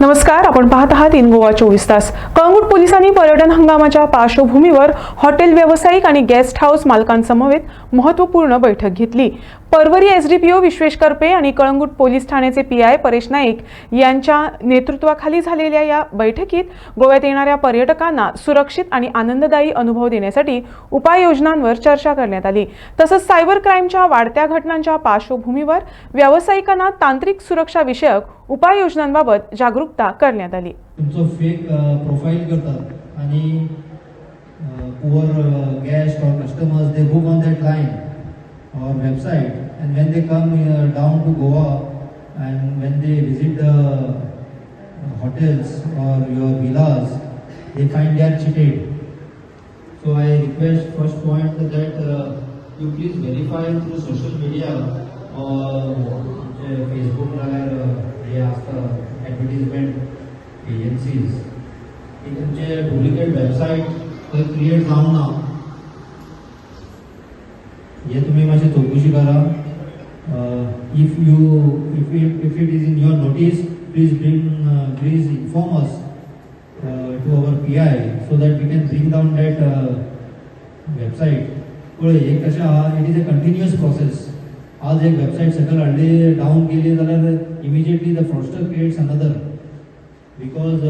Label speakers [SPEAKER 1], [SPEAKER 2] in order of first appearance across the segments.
[SPEAKER 1] नमस्कार आपण पाहत आहात इन गोवा चोवीस तास. कळंगूट पोलिसांनी पर्यटन हंगामाच्या पार्श्वभूमीवर हॉटेल व्यावसायिक आणि गेस्ट हाऊस मालकांसमवेत महत्त्वपूर्ण बैठक घेतली. परवरी एसडीपीओ विश्वेश करपे आणि कळंगूट पोलीस ठाण्याचे पी आय परेश नाईक यांच्या नेतृत्वाखाली झालेल्या या बैठकीत गोव्यात येणाऱ्या पर्यटकांना सुरक्षित आणि आनंददायी अनुभव देण्यासाठी उपाययोजनांवर चर्चा करण्यात आली. तसंच सायबर क्राईमच्या वाढत्या घटनांच्या पार्श्वभूमीवर व्यावसायिकांना तांत्रिक सुरक्षा विषयक उपाययोजनांबाबत जागरूकता करण्यात आली.
[SPEAKER 2] फेक प्रोफाईल करतात आणि poor customers they book on that line or website and when they come uh, down to Goa and when they visit the uh, hotels or your villas they find they are cheated so I request first point that uh, you please verify through social media or तुमचे Facebook नाल्यार हे असता advertisement agencies की तुमचे duplicate website थंय create जावंक ना हे तुम्ही माझी चौकशी करा. If you if if it is in your notice please bring please inform us to our P I so that we can bring down that website पळय एक कशें आहा it is a continuous process आज एक website सकयल हाडली down केली जाल्यार immediately the fraudster creates another because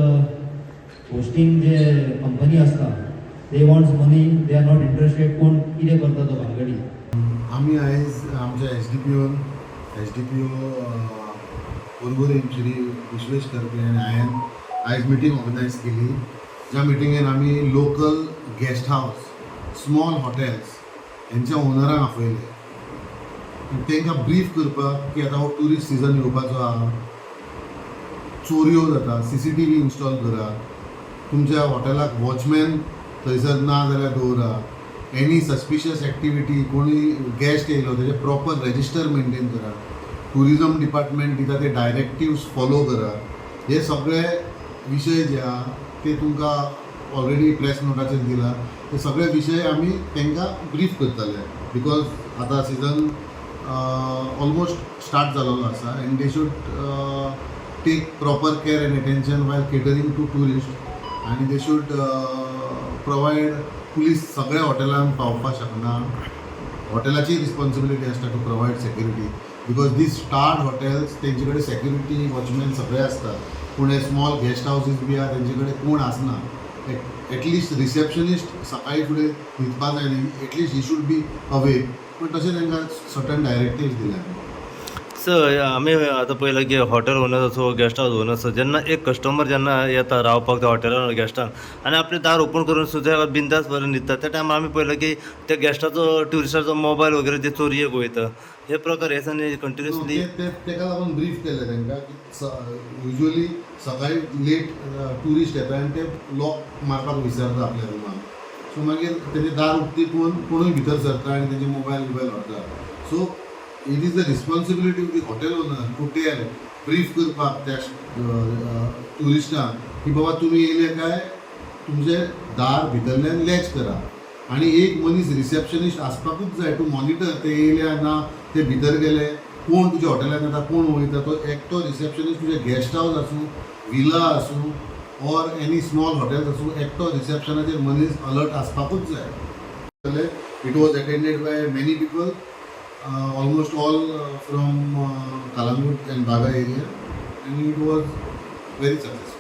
[SPEAKER 2] hosting जे कंपनी आसता they wants money they are not interested कोण कितें करता तो भानगडी?
[SPEAKER 3] आम्ही आयज आमच्या एस डी पी ओन एस डी पी ओ परवरी श्री विश्वेश करपे आनी हांवें आयज मिटींग ऑर्गनायज केली. ज्या मिटिंगेन आमी local guest house small hotels हेंच्या ओनरांक आपयले तांकां ब्रीफ करपाक की आतां हो ट्युरिस्ट सिजन येवपाचो आहा चोरयो जाता C C T V install करा. तुमच्या हॉटेलाक वॉचमॅन थंयसर ना जाल्यार दवरा. एनी सस्पिशियस एक्टिविटी कोणी गेस्ट येयलो तेजे प्रॉपर रेजिस्टर मेंटेन करा. ट्युरिजम डिपार्टमेंट दिता ते डायरेक्टिव्स फॉलो करा. हे सगळे विशय जे आहा ते तुमकां ऑलरेडी प्रेस नोटाचेर दिला. ते सगळे विशय आमी तांकां ब्रीफ करतले. बिकॉज आतां सिजन ऑलमोस्ट स्टार्ट जालेलो आसा and they should take proper care and attention while catering to tourist आनी दे शूड प्रोवायड पुलीस सगळ्या हॉटेलांक पावपाक शकना हॉटेलाची रिस्पॉन्सिबिलिटी आसता to provide security because these star hotels तेंचे कडेन सेक्युरिटी वॉचमॅन सगळे आसतात पूण हे स्मॉल गेस्ट हावसीस बी आहा तेंचे कडेन कोण आसना एटलिस्ट रिसेप्शनिस्ट सकाळी फुडें न्हिदपा जाय न्ही at least he should be away पूण तशें तांकां सर्टन डायरेक्टिव्स दिल्या
[SPEAKER 4] सर आमी आतां पळयलां की हॉटेल ओनर असो गेस्ट हाऊस ओनर असो जेन्ना एक कस्टमर जेन्ना येता रावपाक त्या हॉटेलान गेस्टान आनी आपले दार ओपन करून सुद्दां बिंदास भरून न्हिदतात त्या टायमार आमी पळयलां की त्या गेस्टाचो ट्युरिस्टाचो मोबायल वगैरे ते चोरयेक वयता हे प्रकार हे दिसांनी कंटिन्युअसली
[SPEAKER 3] ते- तेका लागून ब्रीफ केले तांकां की युजली सकाळी लेट टुरिस्ट येता आनी ते लॉक मारपाक विसरता आपल्या रुमान सो मागीर तेजे दार उक्ती कोण कोणूय भितर सरता आनी तेजे मोबायल बिबायल व्हरता so it is the responsibility of the hotel owner to tell brief करपाक त्या टुरिस्टांक की बाबा तुमी येले काय तुमचे दार भितरल्यान लॅच करा आनी एक मनीस रिसेप्शनिस्ट आसपाकूच जाय टू मॉनिटर ते येयल्या ना ते भितर गेले कोण तुज्या हॉटेलान येता कोण वयता तो एकटो रिसेप्शनिस्ट तुजे गेस्ट हाऊस आसूं विला आसूं ऑर एनी स्मॉल हॉटेल्स आसूं एकटो रिसेप्शनाचेर मनीस अलर्ट आसपाकूच जाय it was attended by many people uh, almost all uh, from uh, Kalamut and Baga area, and it was very successful.